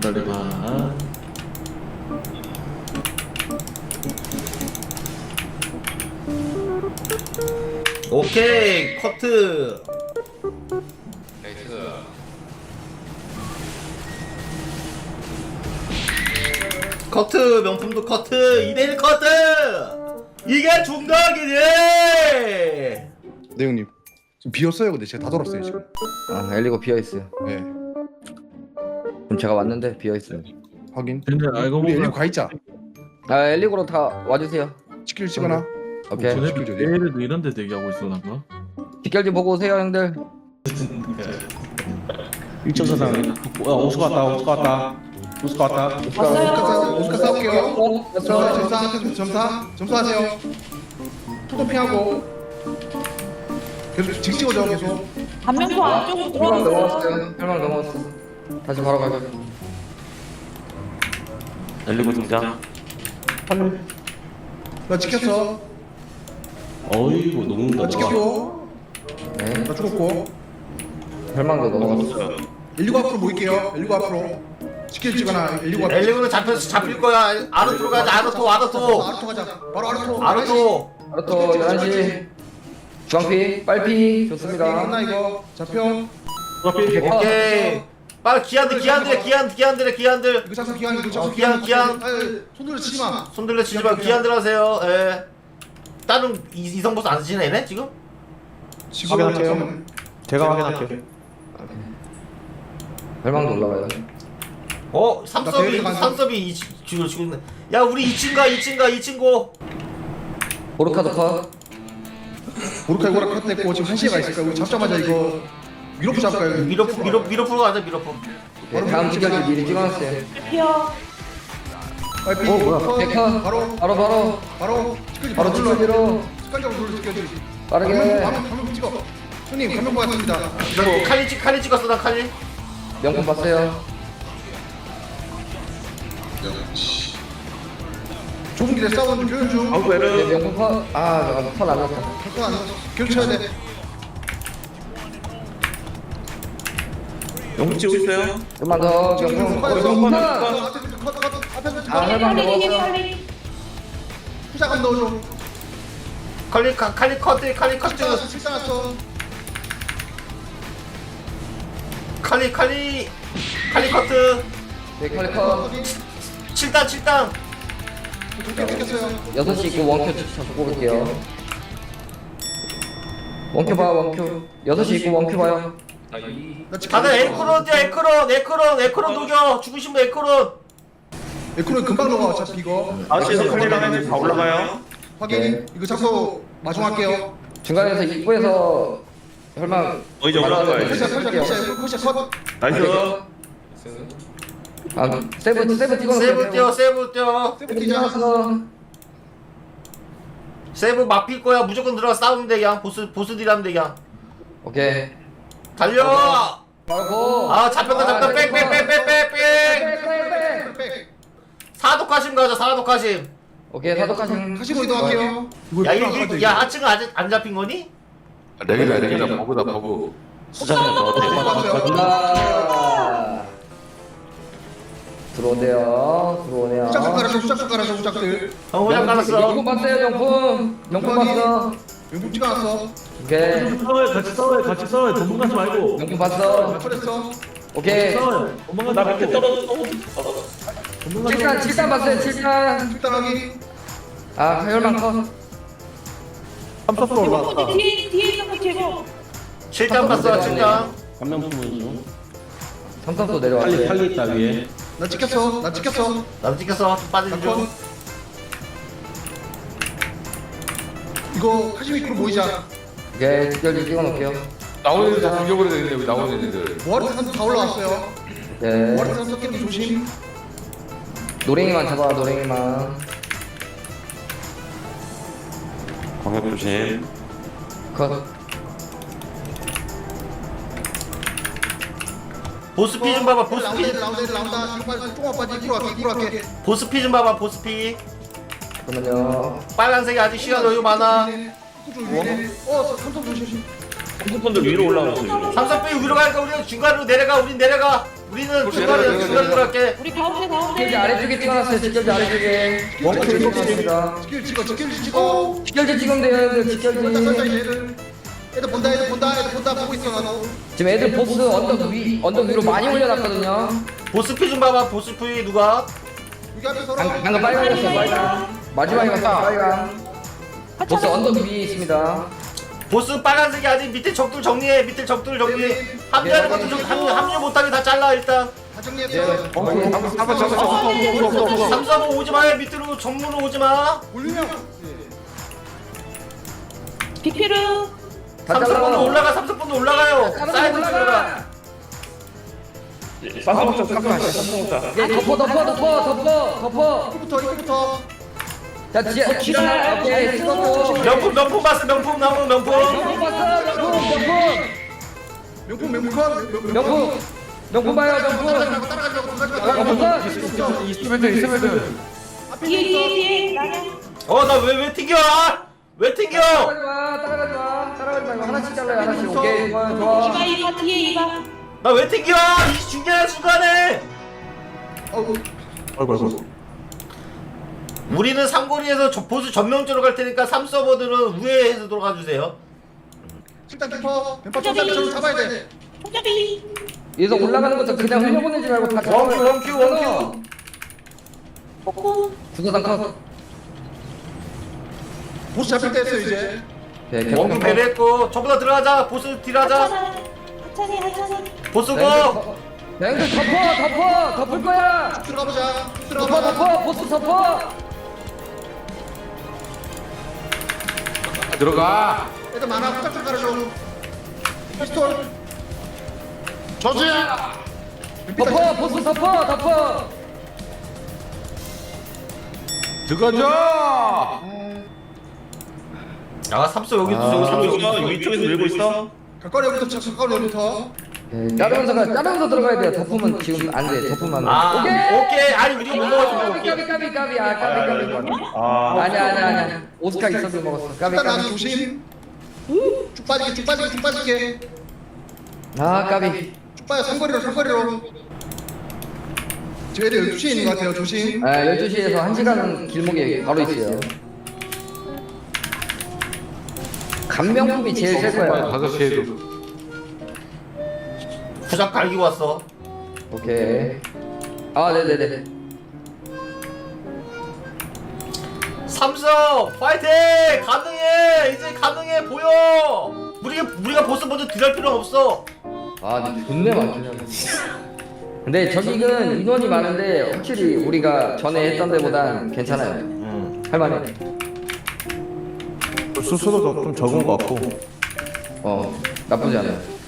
기다려봐. 오케이 커트. 나이스 커트 명품도 커트 2대1 커트. 이게 중각이지. 네 형님. 지금 비었어요 근데. 제가 다 돌았어요 지금. 아 엘리고 비어 있어요. 네 그럼 제가 왔는데 비어 있어요. 확인 근데 알고 우리 엘리 보면 가 있자 아 엘리고로 다 와주세요. 치킨 찍거나 오케이. 어, 전에도 내일에도 이런 데 대기하고 있었나봐. 뒷결 좀 보고 오세요 형들. 1.4상 어, 오스카 왔다 오스카 왔다 오스카 왔다 오스카 오스카 싸울게요 점사. 점사 점사 점사하세요 토도 피하고 계속 직 찍어줘 계속 반면포 안쪽으로. 넘어왔어요. 혈망 넘어왔어. 다시 바로 가요. 엘리고 등장. 나 지켰어. 어이구 녹는다. 나 찍혔고 네. 나 죽었고. 혈망도 넘어갔어. 엘리고 앞으로 모일게요. 엘리고 앞으로. 치킨 찍거나 엘리고 앞으로. 엘리고는 잡혀서 잡힐 거야. 아르토로 가자 아르토 아르토. 아르토 가자. 바로 아르토. 아르토. 아르토 11시. 주황피, 빨피 좋습니다. 이거 잡혀. 오케이 빨리 기한들 기한들 기한 기한들 기한들. 이거 잡서 기한 이거 잡서 어, 기한, 기한. 손들어 치지 마. 손 들려 치지 마. 기한들 하세요. 예. 다른 이- 이성 보스 안 쓰시네 얘네 지금? 지금 확인할게요. 제가 확인할게요. 혈망도 올라가요. 어나 삼섭이 데일리. 삼섭이 이 지금 지금 야 우리 2층 가 2층 가 2층 고 보르카도 컷. 보르카 이거라 컷됐고 지금 한 시에 가 있을까 우리 잡자마자 이거 미로프 잡을까요? 미로프 미로 미로프로 가자 미로프 네, 다음 직결 미리 찍어놨어요. 피어. 빨리 어 뭐야? 컷. 백컷. 바로 바로 바로 바로 치켜지 바로 직결기로 습관적으로 돌려 치켜지 빠르게 가면 가면 찍어 손님 가면 보았습니다 이거 칼리 찍 칼리 찍었어 나 칼리 명품 봤어요. 좁은 길에 싸우는 교현 중 아우 네, 명품 컷. 아 잠깐 났다. 할거 안 넣었어 교육 쳐야 돼 영국 치고 있어요 좀만 더 명품. 어, 명품 컷. 앞에 컷 앞에서 아 혈망 빨리 넘어왔어. 빨리. 후자감 넣어줘 칼리 카- 칼리 커트 칼리 커트 실상았어 실상았어 칼리 칼리 칼리 커트 네 칼리 컷. 7단 7단 좋게 찍혔어요 6시 있고 원큐 잡고 볼게요. 원큐 봐 원큐. 6시 있고 원큐 봐요. 나 찍혔어 다들 에크론 뛰어 에크론 에크론 에크론 녹여. 죽으신 분 에크론. 에크로 금방 넘어 어차피 이거. 아시에서 칼리랑 다 올라가요? 확인. 네. 이거 잡고 마중할게요. 중간에서 입구에서 혈망. 어, 이제 올라가요. 컷 나이스. 아 세븐 세븐 찍어놓을게요. 세브 뛰어 세브 뛰어. 세븐 뛰자. 찍어놨어. 세브 막힐 거야. 무조건 들어가 싸우면 돼 그냥. 보스 보스들이 하면 돼 그냥. 오케이. 달려 바로 고. 아 잡혔다 잡혔다 빽빽빽빽빽빽 백 사독하심 가자 사독하심 오케이 사독하신. 다시로 이동할게요 야 이게 야 하층은 아직 안 잡힌 거니? 레기다 레기다 버그다 버그 수장님 어때? 아. 들어오네요. 들어오네요. 후작좀 깔아줘 후작좀 깔아줘 후작들 어 호장 깔았어 명품 봤어요 명품. 명품 봤어. 영국 찍어놨어 오케이. 싸워요 같이 싸워요 같이 싸워요. 도망가지 말고. 명품 봤어. 컷했어. 오케이. 싸워요. 도망가지 말고. 떨어졌어 칠단 칠단 봤어요 칠단. 일단 확인 아 혈망 컷. 삼석도 올라왔다. 뒤에 뒤에 있는 거 제거. 7단 봤어 7단 삼성도 내려왔어요. 칼리 있다 위에. 나 찍혔어 나 찍혔어. 나도 찍혔어. 좀 빠진 나중 이거 카시미크로 모이자 오케이 직결지 찍어놓을게요. 나오는 애들 다 죽여버려야 되는데 여기 나오는 애들 선수 다 올라왔어요 네. 모아르트 선수 조심 노랭이만 잡아 노랭이만. 광역 조심. 컷. 보스피 좀 봐봐 보스피 빨리 조금만 빠지 갈게 갈게 보스피 좀 봐봐 보스피 그러면요. 빨간색이 아직 시간 여유 많아 어 삼성 조심 핸드폰들 위로 올라오고 있어. 삼성병이 위로 가니까 우리는 중간으로 내려가 우린 내려가 우리는 중간에 중간으로 갈게 우리 가운데 직결지 가운데. 아래쪽에 찍어놨어요. 직결지 아래쪽에. 찍어 찍어놨습니다. 직결 찍어 직결 찍어 직결지 찍으면 돼요. 얘들 애들 본다 애들 본다 애들 본다 보고 있어 나도 지금 애들 보스 언덕 위 언덕 위로 많이 올려놨거든요. 보스피 좀 봐봐 보스피 누가 여기 앞에 서로 방- 방금 빨간이었어 빨간. 마지막에 빨간. 보스 언덕 위에 있습니다. 보스 빨간색이 아닌 밑에 적들 정리해 밑에 적들 정리 합류하는 것도 좀 합류, 합류 못하게 다 잘라 일단 다 정리했어 한번 잡아 잡아 삼사보 오지 마요 밑으로 정문으로 오지 마 올리면 빅피르. 다 삼사번도 잘라. 올라가 삼사번도 올라가요 사이드 올라가. 쌈싸 먹자, 쌈싸 먹자, 쌈싸 먹자. 예, 덮어 덮어 덮어 덮어 덮어. 이거부터 이거부터 자 뒤에 뒤에 오케이 찍었고. 명품 명품 봤어 명품 나무 명품. 명품 봤어 명품 명품. 명품 명품. 컷 명품. 명품 봐요 명품. 명품 돼 뒤에 뒤에 뒤에. 나는. 어 나 왜 왜 튕겨? 왜 튕겨? 따라가지 마 따라가지 마. 따라가지 말고 하나씩 잘라요 하나씩. 오케이 좋아요 좋아. 이봐 이봐 뒤에 이봐. 나 왜 튕겨? 이 중요한 순간에. 아이고 아이고 우리는 삼거리에서 저 보스 전면적으로 갈 테니까 삼 서버들은 우회해서 돌아가 주세요 실탄 키퍼 뱀파 총사처럼 잡아야 돼 호잡이. 여기서 올라가는 것도 그냥 흘려보내지 말고 다. 원큐 원큐 원큐 코코. 구도당 컷. 보스 잡힐 때 했어 이제 네, 원큐 배려했고 저보다 들어가자 보스 딜하자 하차세 하차세. 보스 고 랭들 덮어 덮어 덮을 거야. 들어가보자 덮어 들어가보자 덮어 보스 덮어. 들어가. 애들 많아. 후딱딱 깔아줘 피스톨. 저지야. 덮어 보스 덮어 덮어. 들어가자 아 삼소 여기 있어 여기 삼소 여기 있어 위쪽에서 밀고 있어. 가까리 여기부터 쳐 가까리 여기부터 네, 자르면서 자르면서 들어가야 돼요. 덮으면 지금 안 돼. 덮으면 아안 돼. 오케이. 오케이 아니 우리 못 먹었어 까비 오케이 까비 까비 까비 아 까비 까비. 아, 아니야 아니야 아니야. 오스카 있어도 먹었어. 까비 일단 나는 까비. 조심 쭉 빠지게 쭉 빠지게 쭉 빠지게 아 까비. 쭉 빠져 삼거리로 삼거리로 저 애들 12시에 있는 것 같아요 조심 아 12시에서 1시간 길목에 바로 있어요. 감명품이 제일 셀 거야. 다섯 시에도 부작 갈기고 왔어 오케이. 아 네네네. 삼성 파이팅 가능해 이제 가능해 보여 우리가 우리가 보스 먼저 딜할 필요는 없어 아 근데 존내 많긴 하네. 근데 저기는 인원이 많은데 확실히 우리가 전에 했던 데보단 괜찮아요. 할만해. 수수도 좀 적은 것 같고 어 나쁘지 않아요.